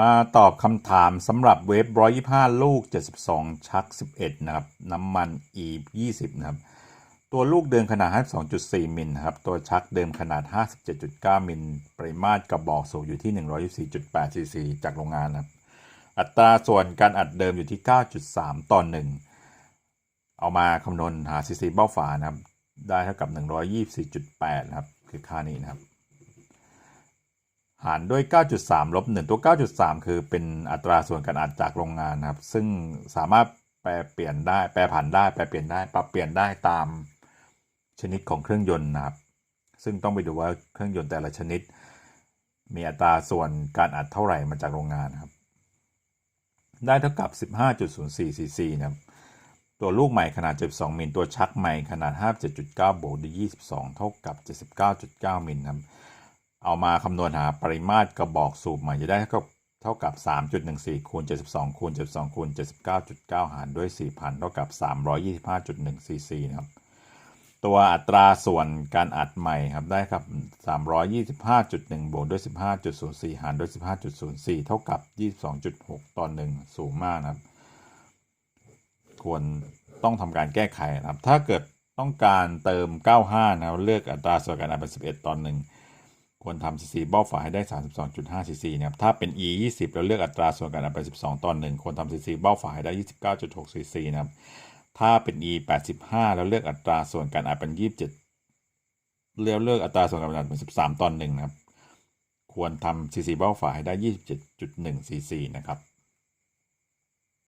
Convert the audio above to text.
มาตอบคำถามสำหรับเวฟ125 ลูก 72 ชัก 11 นะครับ น้ำมัน E 20 นะครับ ตัวลูกเดิมขนาด 52.4 มิลครับ ตัวชักเดิมขนาด 57.9 มิลปริมาตรกระบอกสูบอยู่ที่ 124.8 ซีซี จากโรงงานนะครับ อัตราส่วนการอัดเดิมอยู่ที่ 9.3 ต่อ 1 เอามาคำนวณหาซีซีเบ้าฝานะครับ ได้เท่ากับ 124.8 นะครับ คือค่านี้นะครับารด้วย 9.3ลบ1ตัว 9.3 คือเป็นอัตราส่วนการอัดจากโรงงานนะครับ ซึ่งสามารถแปลเปลี่ยนได้ แปลผันได้ แปลเปลี่ยนได้ ปรับเปลี่ยนได้ตามชนิดของเครื่องยนต์นะครับ ซึ่งต้องไปดูว่าเครื่องยนต์แต่ละชนิด มีอัตราส่วนการอัดเท่าไหร่มาจากโรงงานครับ ได้เท่ากับ 15.04ซีซีนะครับตัวลูกใหม่ขนาด 72 มิล ตัวชักใหม่ขนาด 57.9บวกด้วย22 เท่ากับ 79.9 มิลครับ เอามาคำนวณหาปริมาตรกระบอกสูบใหม่จะได้เท่ากับเท่ากับ 3.14คูณ72คูณ72คูณ79.9 หารด้วย 4,000 เท่ากับ 325.1ซีซีนะครับ ตัวอัตราส่วนการอัดใหม่ครับได้ครับ 325.1 บวกด้วย 15.04 หารด้วย 15.04 เท่ากับ 22.6 ต่อ 1 สูงมากนะครับ ควรต้องทำการแก้ไขนะครับ ถ้าเกิดต้องการเติม 95 นะครับเลือกอัตราส่วนการอัดเป็น 11 ต่อ 1 ควรทำ cc เบ้าฝาให้ได้ 32.5 cc นะครับถ้าเป็น e 20แล้วเลือกอัตราส่วนการอัดเป็น12 ต่อ1ควรทำ cc เบ้าฝาให้ได้ 29.6 cc นะครับถ้าเป็น e 85แล้วเลือกอัตราส่วนการอัดเป็น 27เลือกเลือกอัตราส่วนการอัดเป็น 13 ต่อ1นะครับควรทำ cc เบ้าฝาให้ได้ 27.1 cc นะครับ